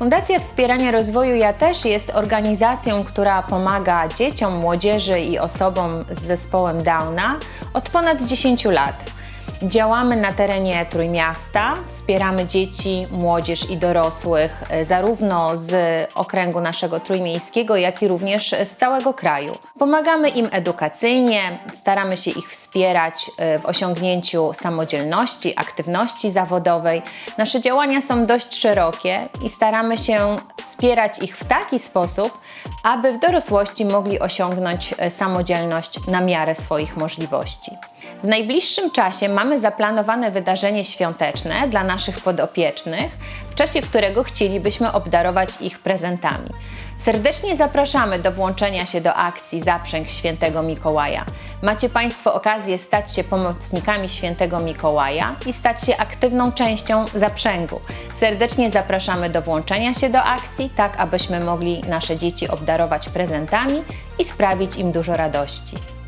Fundacja Wspierania Rozwoju Ja Też jest organizacją, która pomaga dzieciom, młodzieży i osobom z zespołem Downa od ponad 10 lat. Działamy na terenie Trójmiasta, wspieramy dzieci, młodzież i dorosłych e, zarówno z okręgu naszego trójmiejskiego, jak i również z całego kraju. Pomagamy im edukacyjnie, staramy się ich wspierać e, w osiągnięciu samodzielności, aktywności zawodowej. Nasze działania są dość szerokie i staramy się wspierać ich w taki sposób, aby w dorosłości mogli osiągnąć e, samodzielność na miarę swoich możliwości. W najbliższym czasie mamy zaplanowane wydarzenie świąteczne dla naszych podopiecznych, w czasie którego chcielibyśmy obdarować ich prezentami. Serdecznie zapraszamy do włączenia się do akcji Zaprzęg Świętego Mikołaja. Macie Państwo okazję stać się pomocnikami Świętego Mikołaja i stać się aktywną częścią zaprzęgu. Serdecznie zapraszamy do włączenia się do akcji, tak abyśmy mogli nasze dzieci obdarować prezentami i sprawić im dużo radości.